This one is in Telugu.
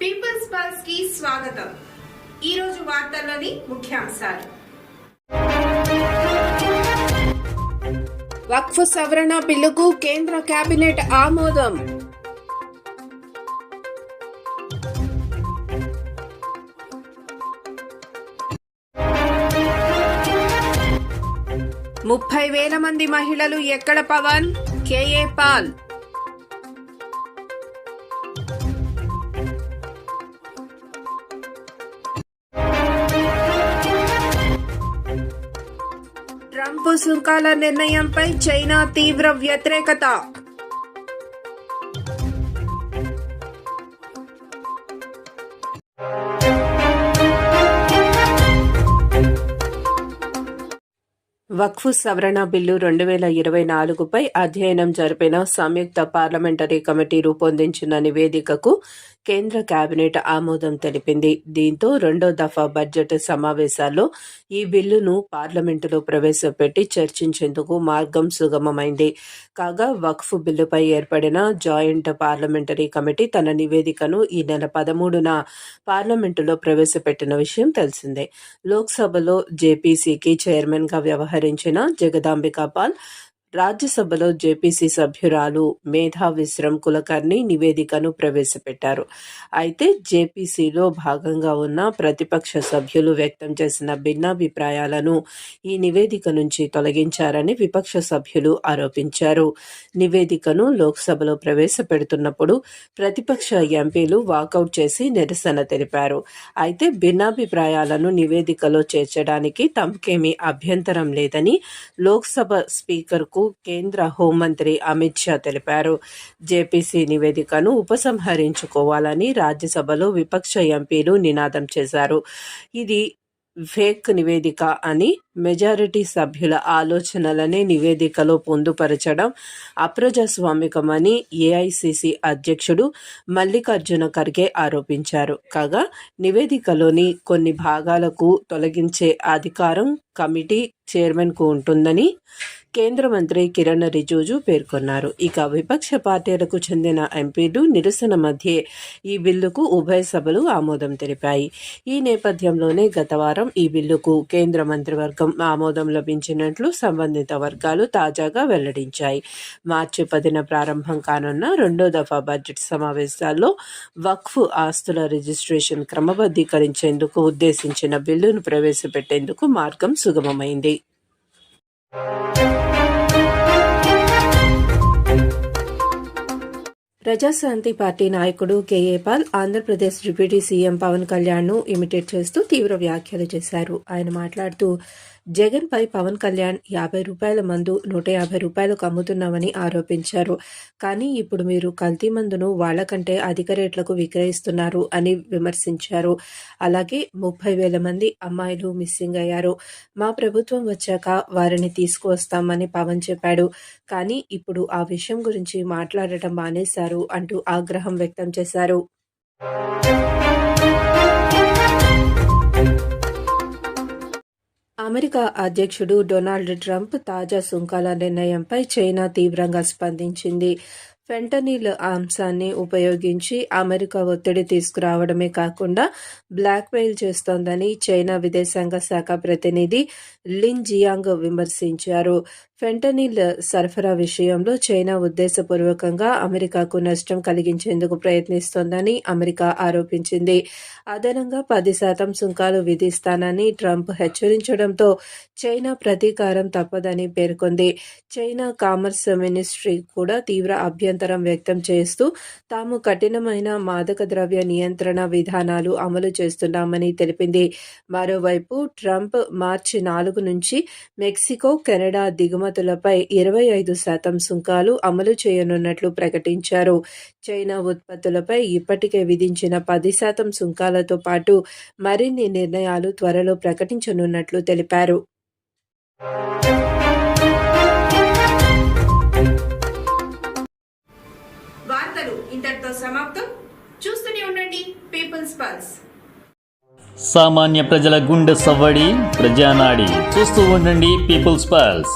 పీపుల్స్ పల్స్కి స్వాగతం. ఈ రోజు వార్తల్లోని ముఖ్యాంశాలు. వక్ఫ్ సవరణ బిల్లుకు కేంద్ర కేబినెట్ ఆమోదం. ముప్పై వేల మంది మహిళలు ఎక్కడ పవన్? KA Paul. ట్రంప్ సుంకాల నిర్ణయంపై చైనా తీవ్ర వ్యతిరేకత. వక్ఫ్ సవరణ బిల్లు రెండు వేల ఇరవై నాలుగుపై అధ్యయనం జరిపిన సంయుక్త పార్లమెంటరీ కమిటీ రూపొందించిన నివేదికకు కేంద్ర కేబినెట్ ఆమోదం తెలిపింది. దీంతో రెండో దఫా బడ్జెట్ సమావేశాల్లో ఈ బిల్లును పార్లమెంటులో ప్రవేశపెట్టి చర్చించేందుకు మార్గం సుగమమైంది. కాగా వక్ఫ్ బిల్లుపై ఏర్పడిన జాయింట్ పార్లమెంటరీ కమిటీ తన నివేదికను ఈ నెల పదమూడున పార్లమెంటులో ప్రవేశపెట్టిన విషయం తెలిసిందే. లోక్సభలో జేపీసీకి చైర్మన్గా వ్యవహరించిన జగదాంబికా పాల్ రాజ్యసభలో జేపీసీ సభ్యురాలు మేధా విశ్రం కులకర్ణి నివేదికను ప్రవేశపెట్టారు. అయితే జేపీసీలో భాగంగా ఉన్న ప్రతిపక్ష సభ్యులు వ్యక్తం చేసిన భిన్నాభిప్రాయాలను ఈ నివేదిక నుంచి తొలగించారని విపక్ష సభ్యులు ఆరోపించారు. నివేదికను లోక్సభలో ప్రవేశపెడుతున్నప్పుడు ప్రతిపక్ష ఎంపీలు వాకౌట్ చేసి నిరసన తెలిపారు. అయితే భిన్నాభిప్రాయాలను నివేదికలో చేర్చడానికి తమకేమీ అభ్యంతరం లేదని లోక్సభ స్పీకర్కు కేంద్ర హోంమంత్రి అమిత్ షా తెలిపారు. జేపీసీ నివేదికను ఉపసంహరించుకోవాలని రాజ్యసభలో విపక్ష ఎంపీలు నినాదం చేశారు. ఇది ఫేక్ నివేదిక అని మెజారిటీ సభ్యుల ఆలోచనలనే నివేదికలో పొందుపరచడం అప్రజాస్వామికమని ఏఐసిసి అధ్యక్షుడు మల్లికార్జున ఖర్గే ఆరోపించారు. కాగా నివేదికలోని కొన్ని భాగాలకు తొలగించే అధికారం కమిటీ చైర్మన్కు ఉంటుందని కేంద్ర మంత్రి కిరణ్ రిజిజు పేర్కొన్నారు. ఇక విపక్ష పార్టీలకు చెందిన ఎంపీలు నిరసన మధ్యే ఈ బిల్లుకు ఉభయ సభలు ఆమోదం తెలిపాయి. ఈ నేపథ్యంలోనే గత వారం ఈ బిల్లుకు కేంద్ర మంత్రివర్గం ఆమోదం లభించినట్లు సంబంధిత వర్గాలు తాజాగా వెల్లడించాయి. మార్చి పదిన ప్రారంభం కానున్న రెండో దఫా బడ్జెట్ సమావేశాల్లో వక్ఫ్ ఆస్తుల రిజిస్ట్రేషన్ క్రమబద్ధీకరించేందుకు ఉద్దేశించిన బిల్లును ప్రవేశపెట్టేందుకు మార్గం సుగమమైంది. ప్రజాశాంతి పార్టీ నాయకుడు KA Paul Andhra Pradesh deputy CM Pawan కళ్యాణ్ను imitate చేస్తూ తీవ్ర వ్యాఖ్యలు చేశారు. ఆయన మాట్లాడుతూ జగన్ పై పవన్ కళ్యాణ్ యాభై రూపాయల మందు నూట యాభై రూపాయలకు అమ్ముతున్నామని ఆరోపించారు. కానీ ఇప్పుడు మీరు కల్తీ మందును వాళ్ళకంటే అధిక రేట్లకు విక్రయిస్తున్నారు అని విమర్శించారు. అలాగే ముప్పై వేల మంది అమ్మాయిలు మిస్సింగ్ అయ్యారు. మా ప్రభుత్వం వచ్చాక వారిని తీసుకువస్తామని పవన్ చెప్పాడు. కానీ ఇప్పుడు ఆ విషయం గురించి మాట్లాడటం మానేశారు. అంటూ ఆగ్రహం వ్యక్తం చేశారు. అమెరికా అధ్యక్షుడు డొనాల్డ్ ట్రంప్ తాజా సుంకాల నిర్ణయంపై చైనా తీవ్రంగా స్పందించింది. ఫెంటనీల్ అంశాన్ని ఉపయోగించి అమెరికా ఒత్తిడి తీసుకురావడమే కాకుండా బ్లాక్మెయిల్ చేస్తోందని చైనా విదేశాంగ శాఖ ప్రతినిధి లిన్ జియాంగ్ విమర్శించారు. ఫెంటనిల్ సరఫరా విషయంలో చైనా ఉద్దేశపూర్వకంగా అమెరికాకు నష్టం కలిగించేందుకు ప్రయత్నిస్తోందని అమెరికా ఆరోపించింది. అదనంగా పది శాతం సుంకాలు విధిస్తానని ట్రంప్ హెచ్చరించడంతో చైనా ప్రతీకారం తప్పదని పేర్కొంది. చైనా కామర్స్ మినిస్ట్రీ కూడా తీవ్ర అభ్యంతరం వ్యక్తం చేస్తూ తాము కఠినమైన మాదక ద్రవ్య నియంత్రణ విధానాలు అమలు చేస్తున్నామని తెలిపింది. మరోవైపు ట్రంప్ మార్చి నాలుగు నుంచి మెక్సికో కెనడా దిగుమతులపై ఇరవై ఐదు శాతం సుంకాలు అమలు చేయనున్నట్లు ప్రకటించారు. చైనా ఉత్పత్తులపై ఇప్పటికే విధించిన పది శాతం సుంకాలతో పాటు మరిన్ని నిర్ణయాలు త్వరలో ప్రకటించనున్నట్లు తెలిపారు. వార్తలు ఇంతటితో సమాప్తం. చూస్తూనే ఉండండి పీపుల్స్ పల్స్ సామాన్య ప్రజల గుండె సవ్వడి ప్రజానాడి. చూస్తూ ఉండండి పీపుల్స్ పల్స్